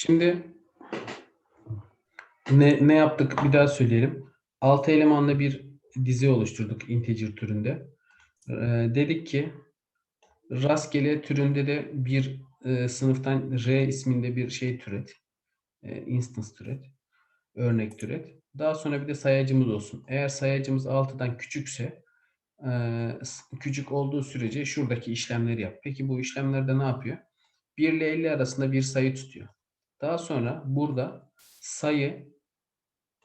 Şimdi ne, ne yaptık bir daha söyleyelim. 6 elemanlı bir dizi oluşturduk integer türünde. Ee, dedik ki rastgele türünde de bir e, sınıftan R isminde bir şey türet. E, instance türet. Örnek türet. Daha sonra bir de sayacımız olsun. Eğer sayacımız 6'dan küçükse e, küçük olduğu sürece şuradaki işlemleri yap. Peki bu işlemlerde ne yapıyor? 1 ile 50 arasında bir sayı tutuyor. Daha sonra burada sayı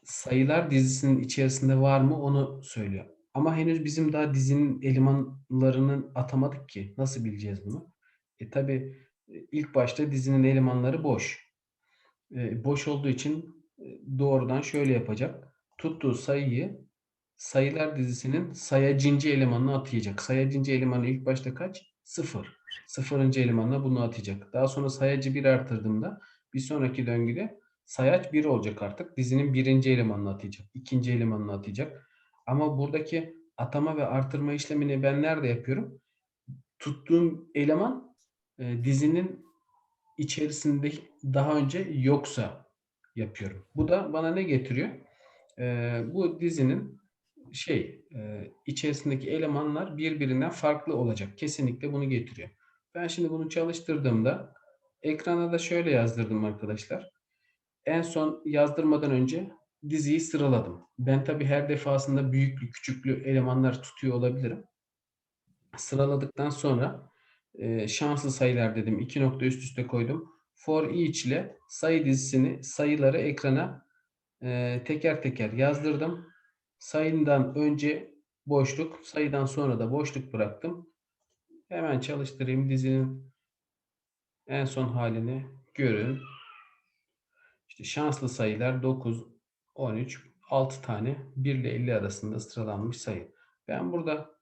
sayılar dizisinin içerisinde var mı onu söylüyor. Ama henüz bizim daha dizinin elemanlarını atamadık ki. Nasıl bileceğiz bunu? E tabi ilk başta dizinin elemanları boş. E, boş olduğu için e, doğrudan şöyle yapacak. Tuttuğu sayıyı sayılar dizisinin sayacıncı elemanına atayacak. Sayacıncı elemanı ilk başta kaç? Sıfır. Sıfırıncı elemanına bunu atacak. Daha sonra sayacı bir artırdığımda bir sonraki döngüde sayaç 1 olacak artık. Dizinin birinci elemanını atacak. ikinci elemanını atacak. Ama buradaki atama ve artırma işlemini ben nerede yapıyorum? Tuttuğum eleman e, dizinin içerisinde daha önce yoksa yapıyorum. Bu da bana ne getiriyor? E, bu dizinin şey e, içerisindeki elemanlar birbirinden farklı olacak. Kesinlikle bunu getiriyor. Ben şimdi bunu çalıştırdığımda ekrana da şöyle yazdırdım arkadaşlar. En son yazdırmadan önce diziyi sıraladım. Ben tabii her defasında büyüklü küçüklü elemanlar tutuyor olabilirim. Sıraladıktan sonra e, şanslı sayılar dedim. İki nokta üst üste koydum. For each ile sayı dizisini sayıları ekrana e, teker teker yazdırdım. Sayından önce boşluk, sayıdan sonra da boşluk bıraktım. Hemen çalıştırayım dizinin en son halini görün. İşte şanslı sayılar 9, 13, 6 tane 1 ile 50 arasında sıralanmış sayı. Ben burada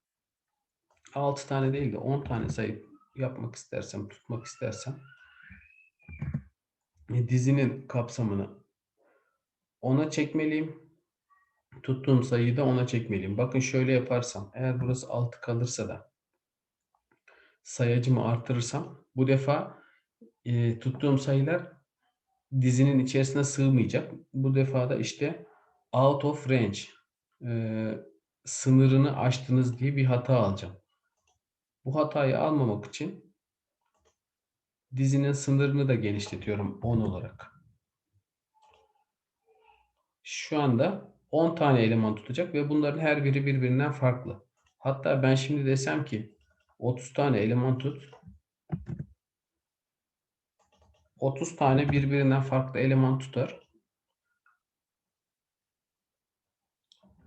6 tane değil de 10 tane sayı yapmak istersem, tutmak istersem e, dizinin kapsamını 10'a çekmeliyim. Tuttuğum sayıyı da 10'a çekmeliyim. Bakın şöyle yaparsam eğer burası 6 kalırsa da sayacımı artırırsam bu defa e, tuttuğum sayılar dizinin içerisine sığmayacak. Bu defa da işte out of range e, sınırını aştınız diye bir hata alacağım. Bu hatayı almamak için dizinin sınırını da genişletiyorum 10 olarak. Şu anda 10 tane eleman tutacak ve bunların her biri birbirinden farklı. Hatta ben şimdi desem ki 30 tane eleman tut. 30 tane birbirinden farklı eleman tutar.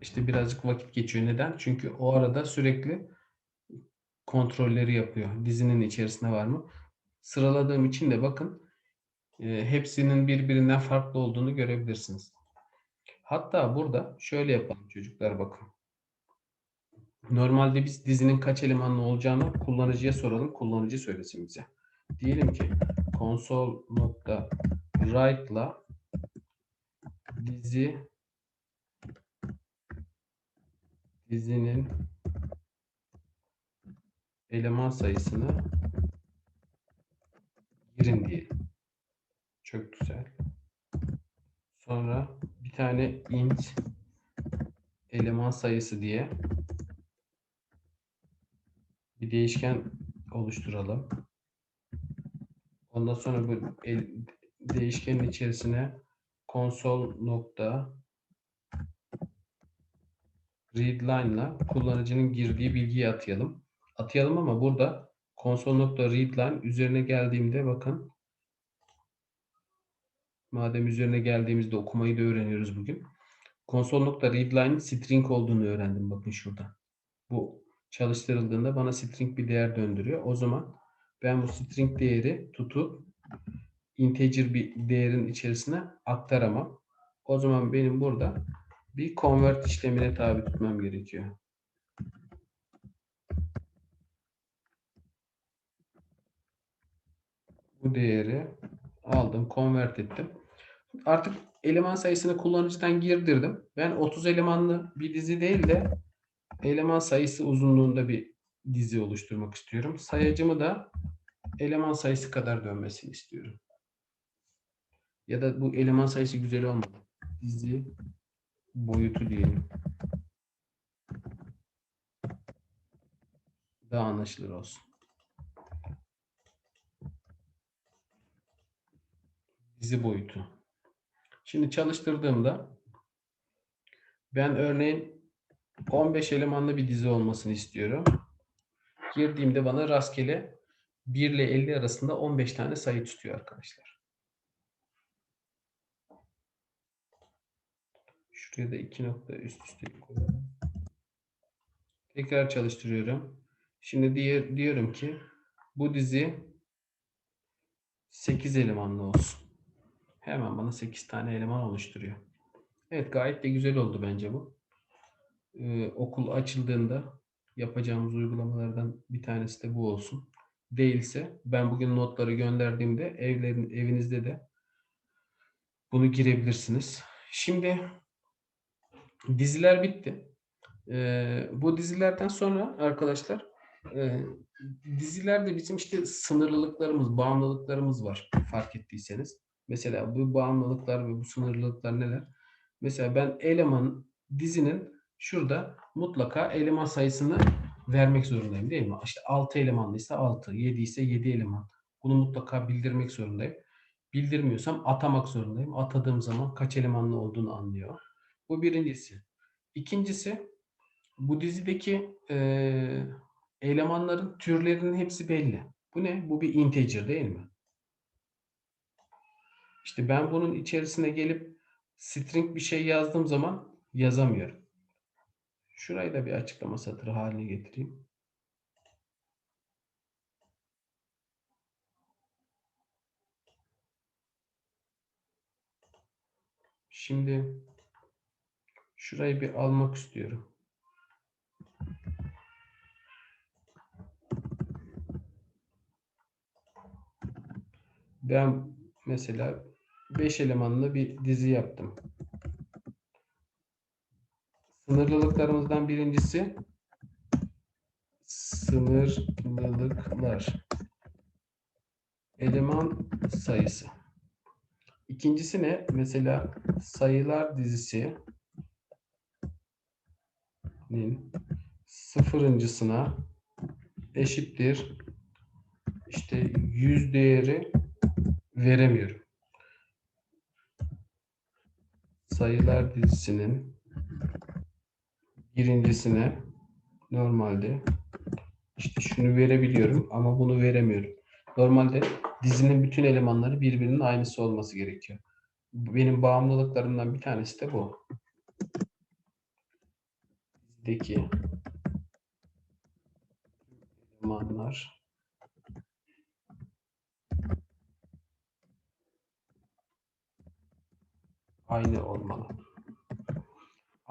İşte birazcık vakit geçiyor. Neden? Çünkü o arada sürekli kontrolleri yapıyor. Dizinin içerisinde var mı? Sıraladığım için de bakın e, hepsinin birbirinden farklı olduğunu görebilirsiniz. Hatta burada şöyle yapalım çocuklar bakın. Normalde biz dizinin kaç elemanlı olacağını kullanıcıya soralım. Kullanıcı söylesin bize. Diyelim ki console.write'la dizi dizinin eleman sayısını girin diye. Çok güzel. Sonra bir tane int eleman sayısı diye bir değişken oluşturalım. Ondan sonra bu değişkenin içerisine console nokta readline ile kullanıcının girdiği bilgiyi atayalım. Atayalım ama burada console.readline üzerine geldiğimde bakın madem üzerine geldiğimizde okumayı da öğreniyoruz bugün. Console.readline string olduğunu öğrendim bakın şurada. Bu çalıştırıldığında bana string bir değer döndürüyor. O zaman ben bu string değeri tutup integer bir değerin içerisine aktaramam. O zaman benim burada bir convert işlemine tabi tutmam gerekiyor. Bu değeri aldım, convert ettim. Artık eleman sayısını kullanıcıdan girdirdim. Ben 30 elemanlı bir dizi değil de eleman sayısı uzunluğunda bir dizi oluşturmak istiyorum. Sayacımı da eleman sayısı kadar dönmesini istiyorum. Ya da bu eleman sayısı güzel olmadı. Dizi boyutu diyelim. Daha anlaşılır olsun. Dizi boyutu. Şimdi çalıştırdığımda ben örneğin 15 elemanlı bir dizi olmasını istiyorum. Girdiğimde bana rastgele 1 ile 50 arasında 15 tane sayı tutuyor arkadaşlar. Şuraya da iki nokta üst üste koyalım. Tekrar çalıştırıyorum. Şimdi diye, diyorum ki bu dizi 8 elemanlı olsun. Hemen bana 8 tane eleman oluşturuyor. Evet gayet de güzel oldu bence bu. Ee, okul açıldığında yapacağımız uygulamalardan bir tanesi de bu olsun. Değilse ben bugün notları gönderdiğimde evlerin evinizde de bunu girebilirsiniz. Şimdi diziler bitti. Ee, bu dizilerden sonra arkadaşlar e, dizilerde bizim işte sınırlılıklarımız, bağımlılıklarımız var fark ettiyseniz. Mesela bu bağımlılıklar ve bu sınırlılıklar neler? Mesela ben eleman dizinin şurada mutlaka eleman sayısını vermek zorundayım değil mi? İşte 6 elemanlıysa 6, 7 ise 7 eleman. Bunu mutlaka bildirmek zorundayım. Bildirmiyorsam atamak zorundayım. Atadığım zaman kaç elemanlı olduğunu anlıyor. Bu birincisi. İkincisi bu dizideki e, elemanların türlerinin hepsi belli. Bu ne? Bu bir integer değil mi? İşte ben bunun içerisine gelip string bir şey yazdığım zaman yazamıyorum. Şurayı da bir açıklama satırı haline getireyim. Şimdi şurayı bir almak istiyorum. Ben mesela 5 elemanlı bir dizi yaptım. Sınırlılıklarımızdan birincisi sınırlılıklar. Eleman sayısı. İkincisi ne? Mesela sayılar dizisi sıfırıncısına eşittir işte yüz değeri veremiyorum. Sayılar dizisinin birincisine normalde işte şunu verebiliyorum ama bunu veremiyorum. Normalde dizinin bütün elemanları birbirinin aynısı olması gerekiyor. Benim bağımlılıklarımdan bir tanesi de bu. Dizdeki elemanlar aynı olmalı.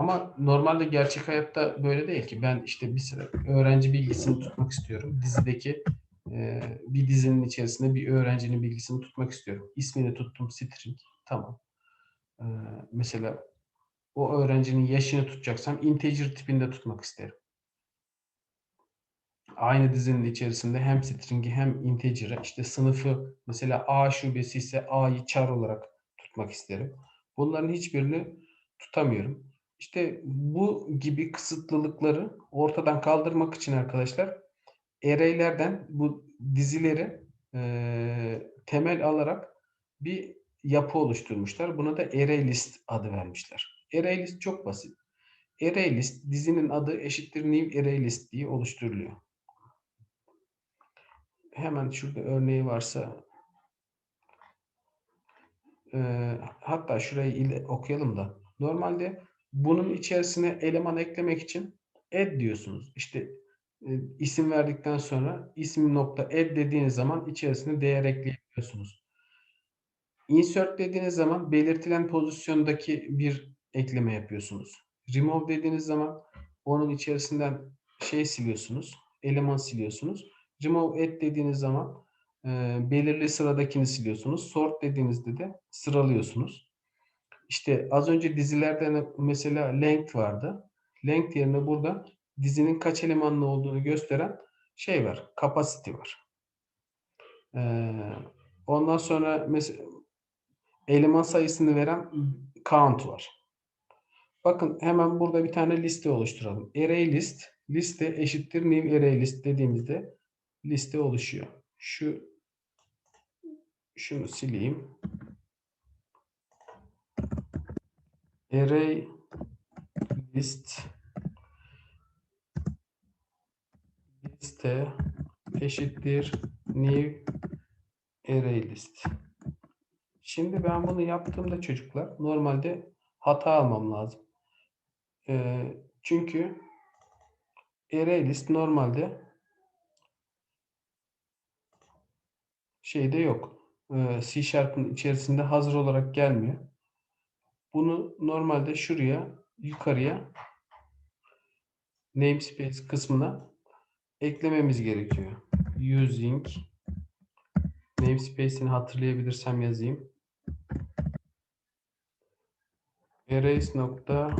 Ama normalde gerçek hayatta böyle değil ki. Ben işte bir sıra öğrenci bilgisini tutmak istiyorum. Dizideki e, bir dizinin içerisinde bir öğrencinin bilgisini tutmak istiyorum. İsmini tuttum string. Tamam. E, mesela o öğrencinin yaşını tutacaksam integer tipinde tutmak isterim. Aynı dizinin içerisinde hem string'i hem integer'ı işte sınıfı mesela A şubesi ise A'yı char olarak tutmak isterim. Bunların hiçbirini tutamıyorum. İşte bu gibi kısıtlılıkları ortadan kaldırmak için arkadaşlar array'lerden bu dizileri e, temel alarak bir yapı oluşturmuşlar. Buna da array adı vermişler. Array çok basit. Array dizinin adı eşittir new array diye oluşturuluyor. Hemen şurada örneği varsa e, hatta şurayı ile okuyalım da normalde bunun içerisine eleman eklemek için add diyorsunuz. İşte e, isim verdikten sonra isim nokta add dediğiniz zaman içerisine değer ekleyebiliyorsunuz. Insert dediğiniz zaman belirtilen pozisyondaki bir ekleme yapıyorsunuz. Remove dediğiniz zaman onun içerisinden şey siliyorsunuz, eleman siliyorsunuz. Remove add dediğiniz zaman e, belirli sıradakini siliyorsunuz. Sort dediğinizde de sıralıyorsunuz. İşte az önce dizilerde mesela length vardı. Length yerine burada dizinin kaç elemanlı olduğunu gösteren şey var. Capacity var. Ee, ondan sonra mesela eleman sayısını veren count var. Bakın hemen burada bir tane liste oluşturalım. Array list, liste eşittir new array list dediğimizde liste oluşuyor. Şu şunu sileyim. Array list liste eşittir new array list. Şimdi ben bunu yaptığımda çocuklar normalde hata almam lazım. Ee, çünkü array list normalde şeyde yok. Ee, C Sharp'ın içerisinde hazır olarak gelmiyor. Bunu normalde şuraya yukarıya namespace kısmına eklememiz gerekiyor. Using namespace'ini hatırlayabilirsem yazayım. Arrays nokta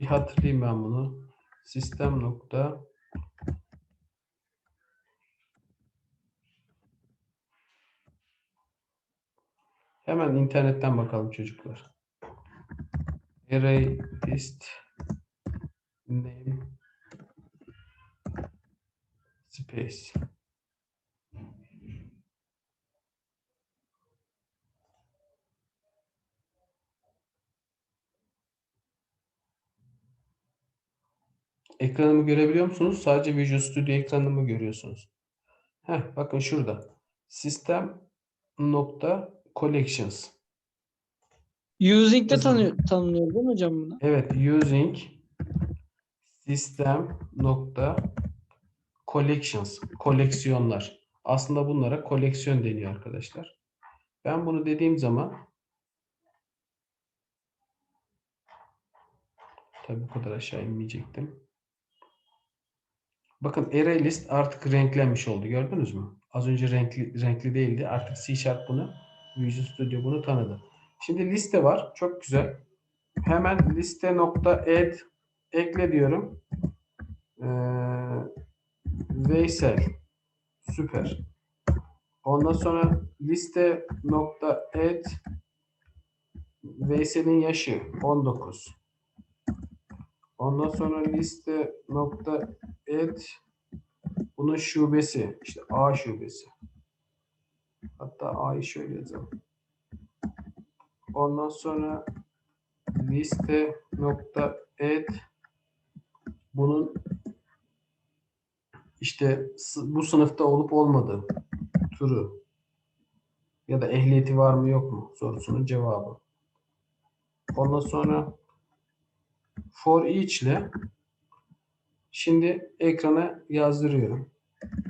bir hatırlayayım ben bunu. Sistem nokta Hemen internetten bakalım çocuklar. Array list name space. Ekranımı görebiliyor musunuz? Sadece Visual Studio ekranını mı görüyorsunuz? Heh, bakın şurada. Sistem nokta collections. Using de tanıyor, tanımlıyor değil mi hocam bunu? Evet, using system nokta collections, koleksiyonlar. Aslında bunlara koleksiyon deniyor arkadaşlar. Ben bunu dediğim zaman tabii bu kadar aşağı inmeyecektim. Bakın array list artık renklenmiş oldu. Gördünüz mü? Az önce renkli renkli değildi. Artık C Sharp bunu Visual Studio bunu tanıdı. Şimdi liste var. Çok güzel. Hemen liste nokta add ekle diyorum. Ee, Veysel. Süper. Ondan sonra liste nokta add Veysel'in yaşı 19. Ondan sonra liste nokta add bunun şubesi. işte A şubesi. Hatta A'yı şöyle yazalım. Ondan sonra liste nokta add bunun işte bu sınıfta olup olmadığı turu ya da ehliyeti var mı yok mu sorusunun cevabı. Ondan sonra for each ile şimdi ekrana yazdırıyorum.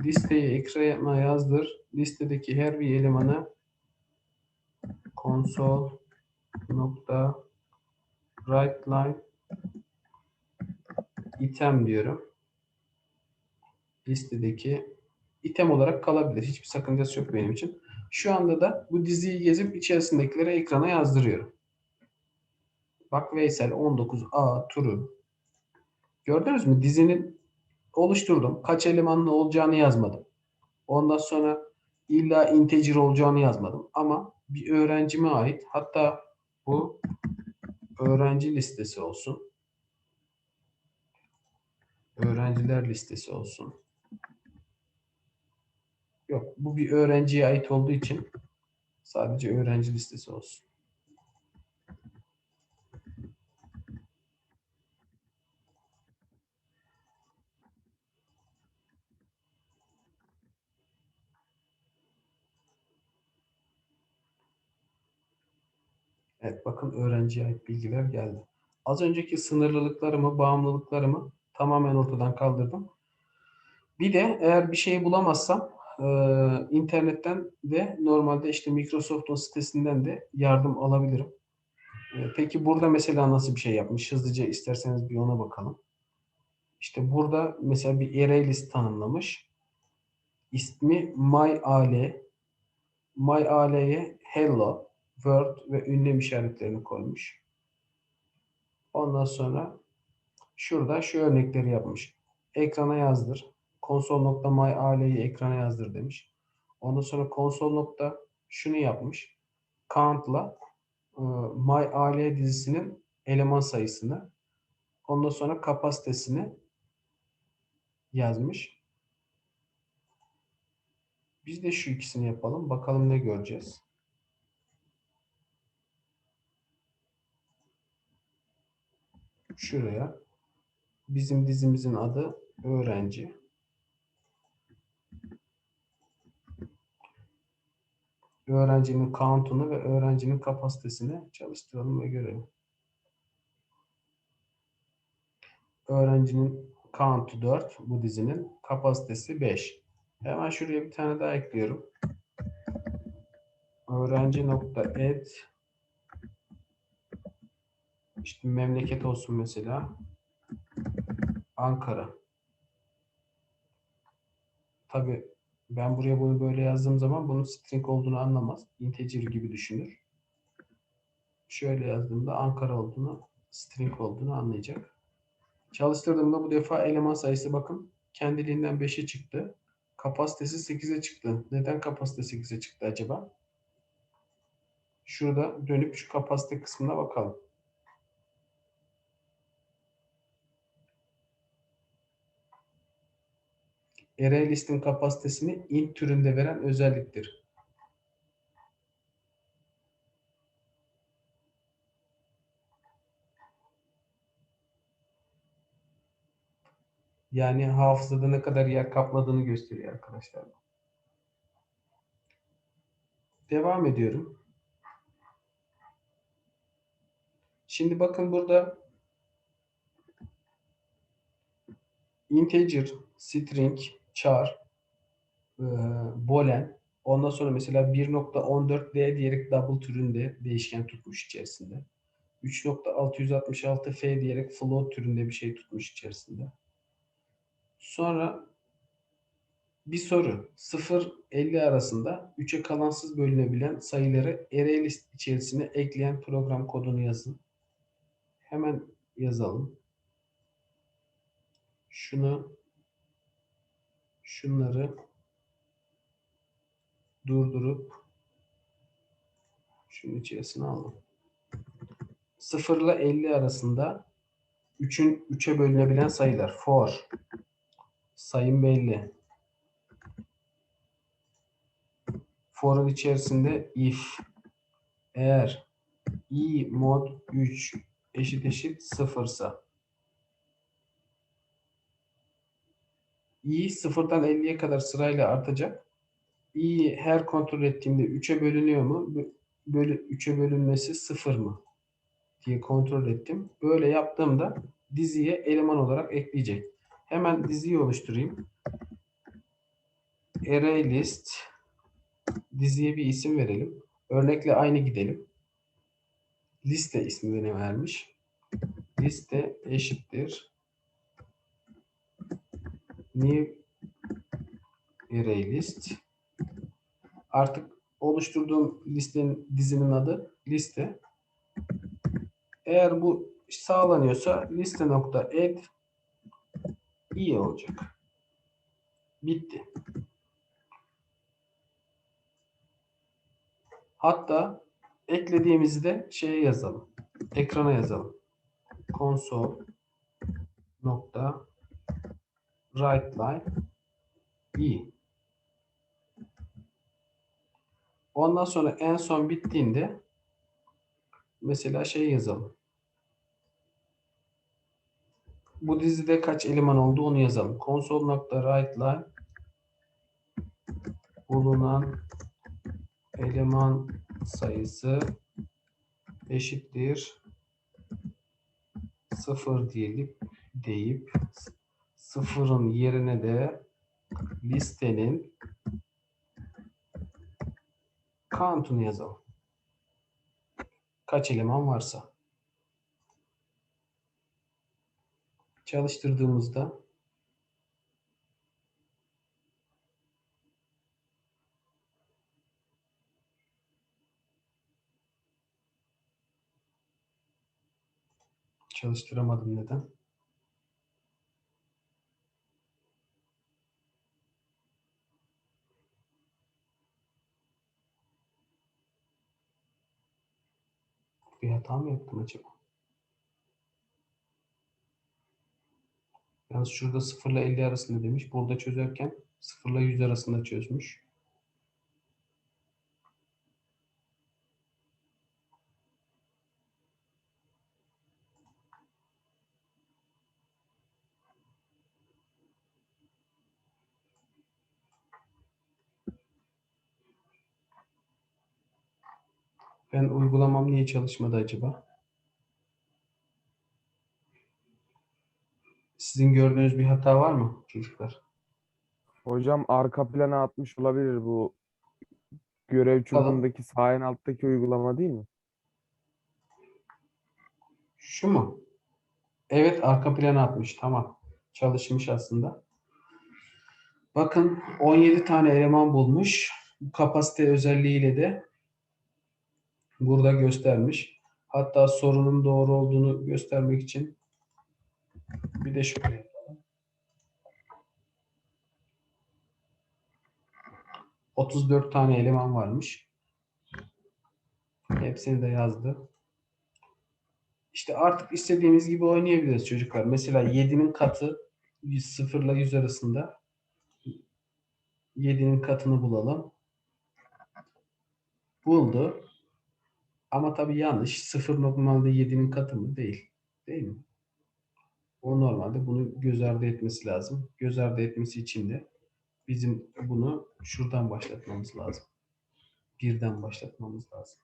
Listeyi ekrana yazdır. Listedeki her bir elemanı console nokta write line item diyorum. Listedeki item olarak kalabilir. Hiçbir sakıncası yok benim için. Şu anda da bu diziyi gezip içerisindekileri ekrana yazdırıyorum. Bak Veysel 19A turu. Gördünüz mü? Dizinin oluşturdum. Kaç elemanlı olacağını yazmadım. Ondan sonra illa integer olacağını yazmadım. Ama bir öğrencime ait hatta bu öğrenci listesi olsun. Öğrenciler listesi olsun. Yok bu bir öğrenciye ait olduğu için sadece öğrenci listesi olsun. Bakın öğrenciye ait bilgiler geldi. Az önceki sınırlılıklarımı, bağımlılıklarımı tamamen ortadan kaldırdım. Bir de eğer bir şeyi bulamazsam e, internetten de normalde işte Microsoft'un sitesinden de yardım alabilirim. E, peki burada mesela nasıl bir şey yapmış? Hızlıca isterseniz bir ona bakalım. İşte burada mesela bir array list tanımlamış. İsmi myal. myal'ye hello, word ve ünlem işaretlerini koymuş. Ondan sonra şurada şu örnekleri yapmış. Ekrana yazdır. Console.myal'yi ekrana yazdır demiş. Ondan sonra konsol nokta şunu yapmış. Count'la e, My AL dizisinin eleman sayısını ondan sonra kapasitesini yazmış. Biz de şu ikisini yapalım. Bakalım ne göreceğiz. Şuraya bizim dizimizin adı öğrenci. Öğrencinin count'unu ve öğrencinin kapasitesini çalıştıralım ve görelim. Öğrencinin count'u 4 bu dizinin kapasitesi 5. Hemen şuraya bir tane daha ekliyorum. Öğrenci nokta add işte memleket olsun mesela. Ankara. Tabi ben buraya bunu böyle yazdığım zaman bunun string olduğunu anlamaz. Integer gibi düşünür. Şöyle yazdığımda Ankara olduğunu, string olduğunu anlayacak. Çalıştırdığımda bu defa eleman sayısı bakın kendiliğinden 5'e çıktı. Kapasitesi 8'e çıktı. Neden kapasite 8'e çıktı acaba? Şurada dönüp şu kapasite kısmına bakalım. Array list'in kapasitesini int türünde veren özelliktir. Yani hafızada ne kadar yer kapladığını gösteriyor arkadaşlar. Devam ediyorum. Şimdi bakın burada integer, string, char, boolean, ondan sonra mesela 1.14d diyerek double türünde değişken tutmuş içerisinde. 3.666f diyerek float türünde bir şey tutmuş içerisinde. Sonra bir soru 0-50 arasında 3'e kalansız bölünebilen sayıları array list içerisine ekleyen program kodunu yazın. Hemen yazalım. Şunu şunları durdurup şunun içerisine alalım. 0 ile 50 arasında 3'ün 3'e bölünebilen sayılar. For sayım belli. For'un içerisinde if eğer i mod 3 eşit eşit sıfırsa i sıfırdan 50'ye kadar sırayla artacak. i her kontrol ettiğimde 3'e bölünüyor mu? Böyle 3'e bölünmesi 0 mı? diye kontrol ettim. Böyle yaptığımda diziye eleman olarak ekleyecek. Hemen diziyi oluşturayım. Array list diziye bir isim verelim. Örnekle aynı gidelim. Liste ismini vermiş. Liste eşittir. New array list. Artık oluşturduğum listenin dizinin adı liste. Eğer bu sağlanıyorsa liste nokta add iyi olacak. Bitti. Hatta eklediğimizde şeye yazalım. Ekrana yazalım. Console nokta write line i. Ondan sonra en son bittiğinde mesela şey yazalım. Bu dizide kaç eleman oldu onu yazalım. Console.writeLine bulunan eleman sayısı eşittir 0 diyelim deyip sıfırın yerine de listenin count'unu yazalım. Kaç eleman varsa. Çalıştırdığımızda çalıştıramadım neden? Bir hata mı yaptım acaba? Yalnız şurada 0 ile 50 arasında demiş. Burada çözerken 0 ile 100 arasında çözmüş. Ben uygulamam niye çalışmadı acaba? Sizin gördüğünüz bir hata var mı çocuklar? Hocam arka plana atmış olabilir bu görev çubuğundaki sağ en alttaki uygulama değil mi? Şu mu? Evet arka plana atmış. Tamam. Çalışmış aslında. Bakın 17 tane eleman bulmuş. Bu kapasite özelliğiyle de burada göstermiş. Hatta sorunun doğru olduğunu göstermek için bir de şöyle yapalım. 34 tane eleman varmış. Hepsini de yazdı. İşte artık istediğimiz gibi oynayabiliriz çocuklar. Mesela 7'nin katı 0 ile 100 arasında 7'nin katını bulalım. Buldu. Ama tabii yanlış. 0 normalde 7'nin katı mı? Değil. Değil mi? O normalde bunu göz ardı etmesi lazım. Göz ardı etmesi için de bizim bunu şuradan başlatmamız lazım. Birden başlatmamız lazım.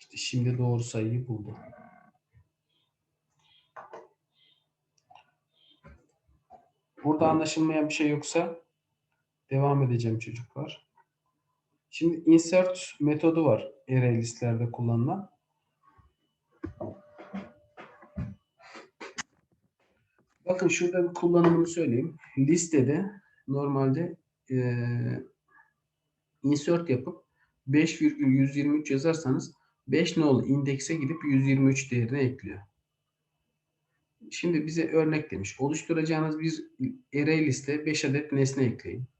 İşte şimdi doğru sayıyı buldu. Burada anlaşılmayan bir şey yoksa devam edeceğim çocuklar. Şimdi insert metodu var array listelerde kullanılan. Bakın şurada bir kullanımını söyleyeyim. Listede normalde eee insert yapıp 5,123 yazarsanız 5 nolu indekse gidip 123 değerini ekliyor. Şimdi bize örnek demiş. Oluşturacağınız bir array liste 5 adet nesne ekleyin.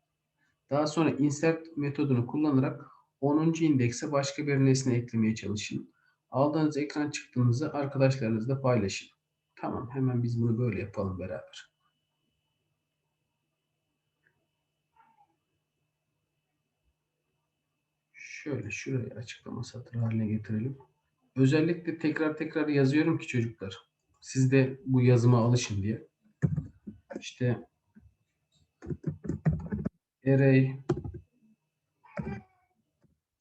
Daha sonra insert metodunu kullanarak 10. indekse başka bir nesne eklemeye çalışın. Aldığınız ekran çıktığınızı arkadaşlarınızla paylaşın. Tamam hemen biz bunu böyle yapalım beraber. Şöyle şuraya açıklama satırı haline getirelim. Özellikle tekrar tekrar yazıyorum ki çocuklar. Siz de bu yazıma alışın diye. İşte array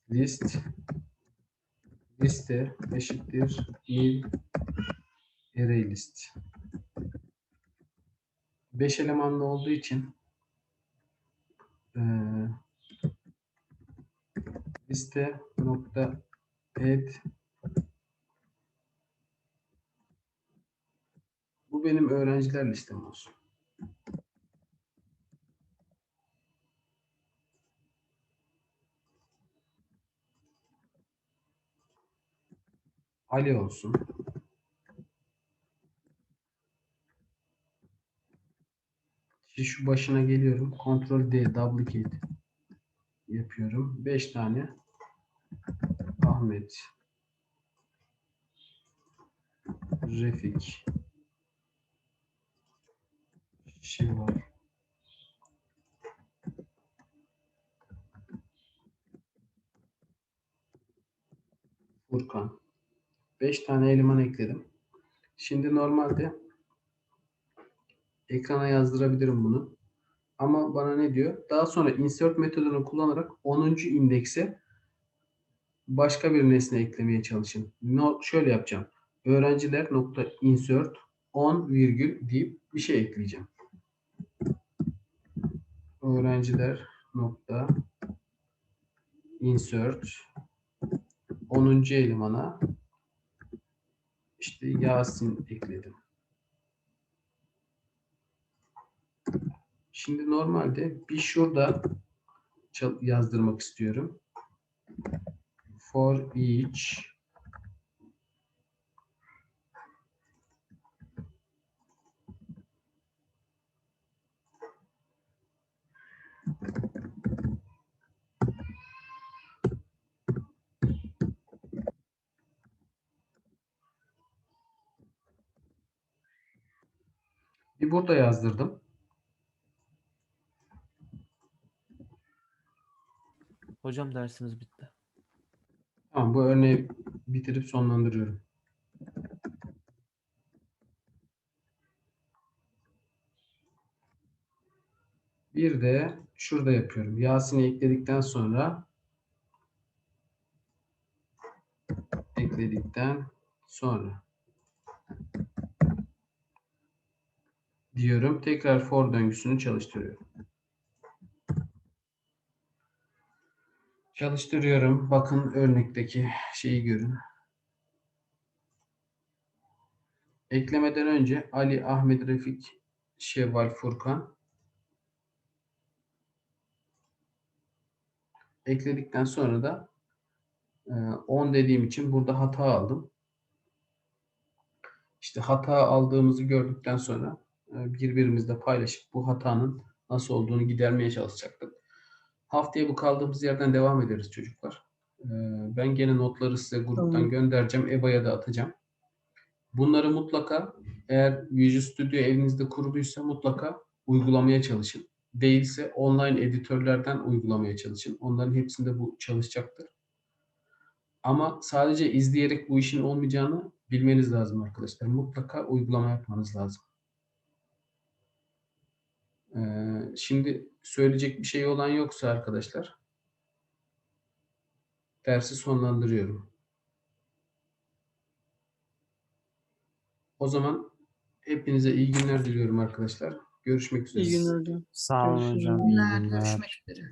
list liste eşittir il array list. 5 elemanlı olduğu için eee liste nokta add bu benim öğrenciler listem olsun. Ali olsun. Şimdi şu başına geliyorum. Ctrl D duplicate yapıyorum. 5 tane Ahmet Refik Şevval Furkan 5 tane eleman ekledim. Şimdi normalde ekrana yazdırabilirim bunu. Ama bana ne diyor? Daha sonra insert metodunu kullanarak 10. indekse başka bir nesne eklemeye çalışın. No, şöyle yapacağım. Öğrenciler nokta insert 10 virgül deyip bir şey ekleyeceğim. Öğrenciler nokta insert 10. elemana işte Yasin ekledim. Şimdi normalde bir şurada yazdırmak istiyorum. For each burada yazdırdım. Hocam dersimiz bitti. Tamam bu örneği bitirip sonlandırıyorum. Bir de şurada yapıyorum. Yasin'i ekledikten sonra ekledikten sonra diyorum. Tekrar for döngüsünü çalıştırıyorum. Çalıştırıyorum. Bakın örnekteki şeyi görün. Eklemeden önce Ali, Ahmet, Refik, Şevval, Furkan. Ekledikten sonra da e, 10 dediğim için burada hata aldım. İşte hata aldığımızı gördükten sonra e, birbirimizle paylaşıp bu hatanın nasıl olduğunu gidermeye çalışacaktık. Haftaya bu kaldığımız yerden devam ederiz çocuklar. Ee, Ben gene notları size gruptan Tamam. göndereceğim. EBA'ya da atacağım. Bunları mutlaka eğer Visual Studio evinizde kuruluysa mutlaka uygulamaya çalışın. Değilse online editörlerden uygulamaya çalışın. Onların hepsinde bu çalışacaktır. Ama sadece izleyerek bu işin olmayacağını bilmeniz lazım arkadaşlar. Mutlaka uygulama yapmanız lazım. Ee, şimdi söyleyecek bir şey olan yoksa arkadaşlar dersi sonlandırıyorum. O zaman hepinize iyi günler diliyorum arkadaşlar. Görüşmek üzere. İyi günler hocam. Sağ olun hocam. iyi günler. görüşmek üzere.